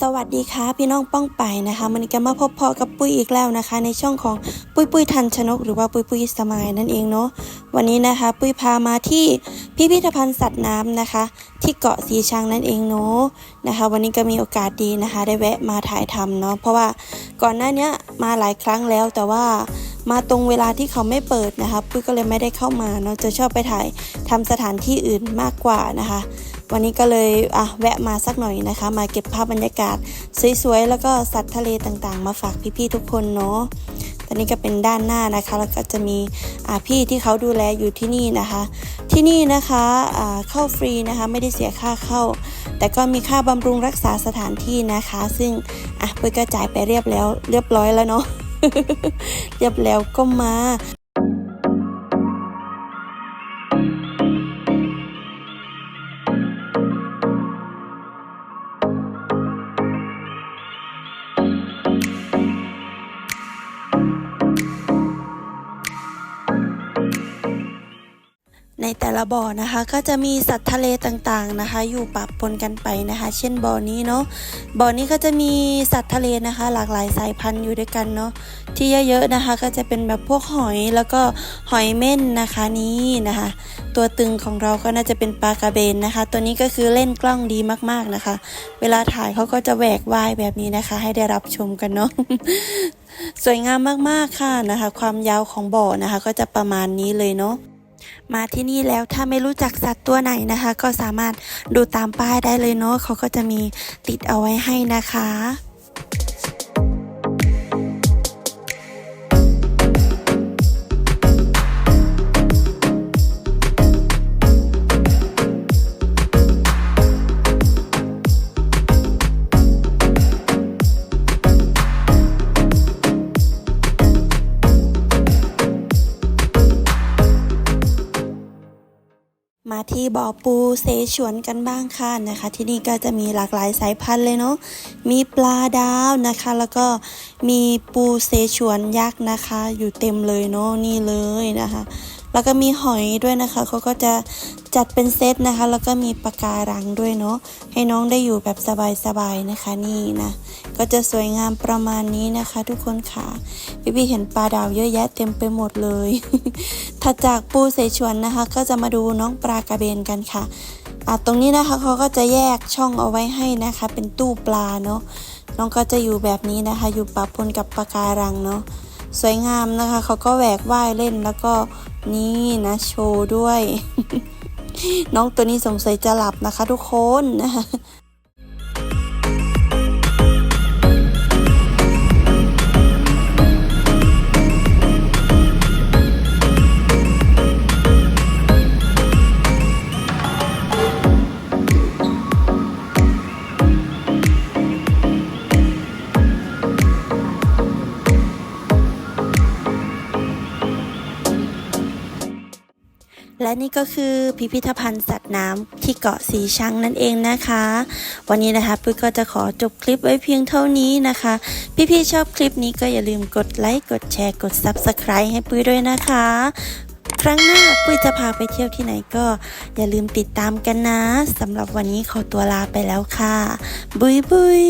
สวัสดีค่ะพี่น้องป้องไปนะคะมันก็มาพบพอกับปุ้ยอีกแล้วนะคะ ในช่องของปุ้ยปุ้ยทันชนก หรือว่าปุ้ยปุ้ยสมายนั่นเองเนาะวันนี้นะคะ ปุ้ยพามาที่พิพิธภัณฑ์สัตว์น้ำนะคะ ที่เกาะสีชังนั่นเองเนาะนะคะ วันนี้ก็มีโอกาสดีนะคะ ได้แวะมาถ่ายทำเนาะเพราะว่าก่อนหน้านี้มาหลายครั้งแล้วแต่ว่ามาตรงเวลาที่เขาไม่เปิดนะคะปุ้ยก็เลยไม่ได้เข้ามาเนาะจะชอบไปถ่ายทำสถานที่อื่นมากกว่านะคะ วันนี้ก็เลยอะแวะมาสักหน่อยนะคะ มาเก็บภาพบรรยากาศสวยๆแล้วก็สัตว์ทะเลต่างๆ มาฝากพี่ๆทุกคนเนาะตอนนี้ก็เป็นด้านหน้านะคะ แล้วก็จะมีอ่าพี่ที่เขาดูแลอยู่ที่นี่นะคะ ที่นี่นะคะอ่าเข้าฟรีนะคะไม่ได้เสียค่าเข้า แต่ก็มีค่าบำรุงรักษาสถานที่นะคะ ซึ่งอะปุ้ยก็จ่ายไปเรียบแล้ว เรียบร้อยแล้วเนาะเรียบแล้วก็มา ละบ่อนะคะ ก็จะมีสัตว์ทะเลต่างๆนะคะ อยู่ปะปนกันไปนะคะ เช่นบ่อนี้เนาะบ่อนี้ก็จะมีสัตว์ทะเลนะคะ หลากหลายสายพันธุ์อยู่ด้วยกันเนาะที่เยอะๆนะคะ ก็จะเป็นแบบพวกหอยแล้วก็หอยเม่นนะคะนี่นะคะ ตัวตึงของเราก็น่าจะเป็นปลากระเบนนะคะ ตัวนี้ก็คือเล่นกล้องดีมากๆนะคะ เวลาถ่ายเขาก็จะแหวกว่ายแบบนี้นะคะ ให้ได้รับชมกันเนาะสวยงามมากๆค่ะนะคะ ความยาวของบ่อนะคะ ก็จะประมาณนี้เลยเนาะ มาที่นี่แล้วถ้าไม่รู้จักสัตว์ตัวไหนนะคะ ก็สามารถดูตามป้ายได้เลยเนาะเขาก็จะมีติดเอาไว้ให้นะคะ มาที่บ่อปูเสฉวนกันบ้างค่ะนะคะ ที่นี่ก็จะมีหลากหลายสายพันธุ์เลยเนาะมีปลาดาวนะคะ แล้วก็มีปูเสฉวนยักษ์นะคะ อยู่เต็มเลยเนาะนี่เลยนะคะ แล้วก็มีหอยด้วยนะคะเขาก็จะจัดเป็นเซตนะคะ แล้วก็มีปะการังด้วยเนาะให้น้องได้อยู่แบบสบายๆนะคะนี่นะก็จะสวยงามประมาณนี้นะคะ ทุกคนค่ะพี่พี่เห็นปลาดาวเยอะแยะเต็มไปหมดเลยถัดจากปูเสฉวนนะคะ ก็จะมาดูน้องปลากระเบนกันค่ะอะตรงนี้นะคะเขาก็จะแยกช่องเอาไว้ให้นะคะ เป็นตู้ปลาเนาะน้องก็จะอยู่แบบนี้นะคะ อยู่ปะปนกับปะการังเนาะ สวยงามนะคะ เขาก็แหวกว่ายเล่นแล้วก็นี่นะโชว์ด้วย น้องตัวนี้สงสัยจะหลับนะคะทุกคน และนี่ก็คือพิพิธภัณฑ์สัตว์น้ำที่เกาะสีชังนั่นเองนะคะ วันนี้นะคะปุ้ยก็จะขอจบคลิปไว้เพียงเท่านี้นะคะ พี่ๆชอบคลิปนี้ก็อย่าลืมกดไลค์กดแชร์กด Subscribe ให้ปุ้ยด้วยนะคะ ครั้งหน้าปุ้ยจะพาไปเที่ยวที่ไหนก็อย่าลืมติดตามกันนะสำหรับวันนี้ขอตัวลาไปแล้วค่ะ บุยบุย